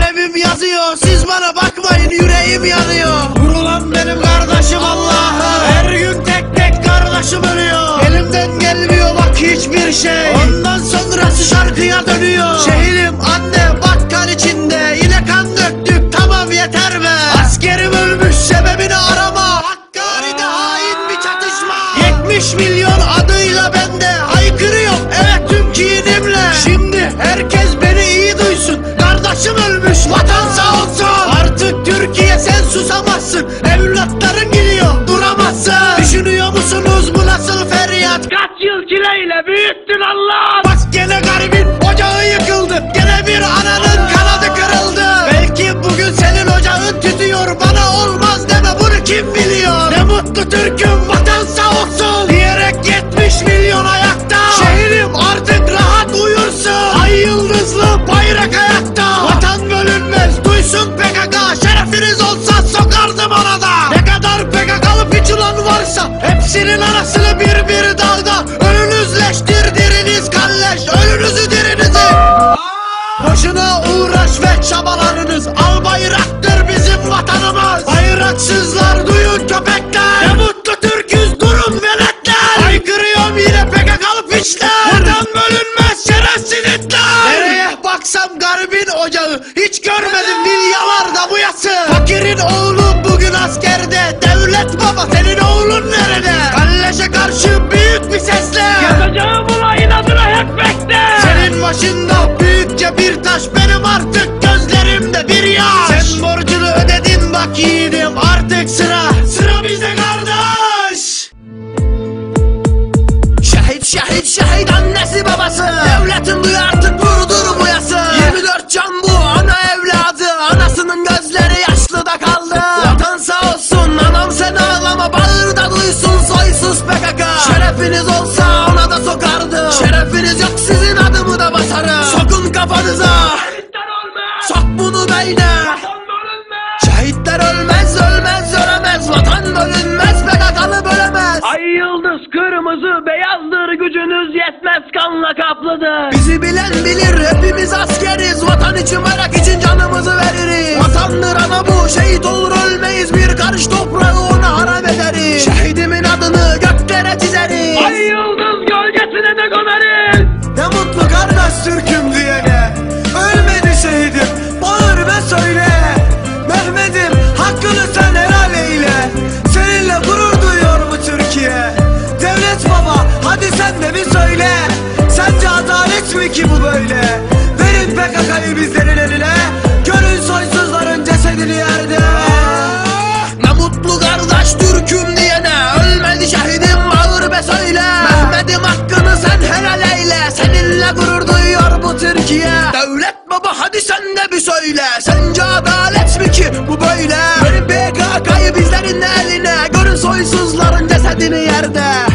kalemim yazıyor. Siz bana bakmayın yüreğim yanıyor. Vurulan benim kardeşim Allah'ım Her gün tek tek kardeşim ölüyor. Elimden gelmiyor bak hiçbir şey. Ondan sonrası şarkıya dönüyor. Şehirim anne bak kan içinde. Yine kan döktük tamam yeter be. Askerim ölmüş sebebini arama. Hakkari'de hain bir çatışma. 70 milyon adıyla bende Haykırıyorum evet tüm kinimle Şimdi herkes feryat Kaç yıl çileyle büyüttün Allah. Bak gene garibin ocağı yıkıldı. Gene bir ananın kanadı kırıldı. Belki bugün senin ocağın tütüyor. Bana olmaz deme bunu kim biliyor? Ne mutlu Türk'üm vatan sağ olsun. Diyerek 70 milyon ayakta. Şehrim artık rahat uyursun. Ay yıldızlı bayrak ayakta. Vatan bölünmez duysun PKK Şerefiniz olsa sokardım ona da. Ne kadar PKK'lı piçulan varsa Hepsinin Boşuna uğraş ve çabalarınız Al bayraktır bizim vatanımız. Bayraksızlar duyun köpekler. Ne mutlu babası Devletin duyu artık vurdur bu yası. 24 can bu ana evladı. Anasının gözleri yaşlı da kaldı. Vatan sağ olsun anam sen ağlama Bağır da duysun soysuz PKK Şerefiniz olsa ona da sokardı. Şerefiniz yok sizin adımı da basarım. Sokun kafanıza. Sok bunu beyne. Şehitler ölmez ölmez ölemez. Vatan bölünmez PKK'lı bölemez. Ay yıldız kırmızı beyazdır yetmez kanla kaplıdır. Bizi bilen bilir hepimiz askeriz. Vatan için merak için canımızı veririz. Vatandır ana bu şehit olur ölmeyiz. Bir karış toprağı ona sen de bir söyle Sence adalet mi ki bu böyle? Verin PKK'yı bizlerin eline Görün soysuzların cesedini yerde. Ne mutlu kardeş Türk'üm diyene Ölmedi şehidim bağır be söyle. Mehmet'im hakkını sen helal eyle Seninle gurur duyuyor bu Türkiye. Devlet baba hadi sen de bir söyle Sence adalet mi ki bu böyle? Verin PKK'yı bizlerin eline Görün soysuzların cesedini yerde